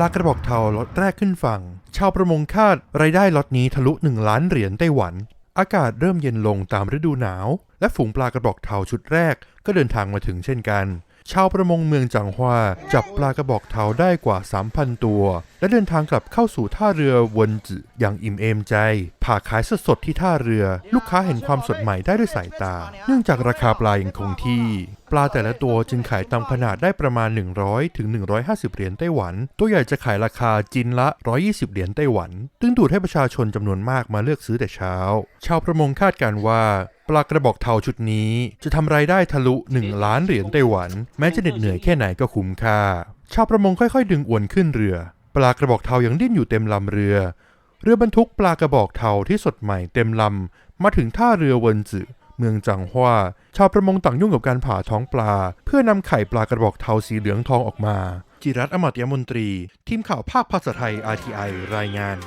ลากระบอกเทาล็อตแรกขึ้นฝั่ง ชาวประมงคาดรายได้ล็อตนี้ทะลุ 1 ล้านเหรียญไต้หวัน อากาศเริ่มเย็นลงตามฤดูหนาว และฝูงปลากระบอกเทาชุดแรกก็เดินทางมาถึงเช่นกัน ชาวประมงเมืองจังหวาจับปลากระบอกเทาได้กว่า 3,000 ตัว และเดินทางกลับเข้าสู่ท่าเรือวนจืออย่างอิ่มเอมใจ ผ่าขายสดๆที่ท่าเรือ ลูกค้าเห็นความสดใหม่ได้ด้วยสายตา เนื่องจากราคาปลายังคงที่ ปลาแต่ละตัวจึงขายตามขนาดได้ประมาณ 100ถึง150 เหรียญไต้หวัน ตัวใหญ่จะขายราคาจินละ 120 เหรียญไต้หวันตึงดูดให้ประชาชนจำนวนมากมาเลือกซื้อแต่เช้า ชาวประมงคาดการ์ว่าปลากระบอกเทาชุดนี้ จะทำรายได้ทะลุ 1 ล้านเหรียญไต้หวัน แม้จะเหน็ดเหนื่อยแค่ไหนก็คุ้มค่า ชาวประมงค่อยๆ ดึงอวนขึ้นเรือ ปลากระบอกเทายังดิ้นอยู่เต็มลำเรือ เรือบรรทุกปลากระบอกเทาที่สดใหม่เต็มลำมาถึงท่าเรือเวินจือ เมืองจังหวาชาวประมงต่างยุ่งกับการผ่าท้องปลา เพื่อนำไข่ปลากระบอกเทาสีเหลืองทองออกมา จิรัตอมตยมนตรี ทีมข่าวภาคภาษาไทย RTI รายงาน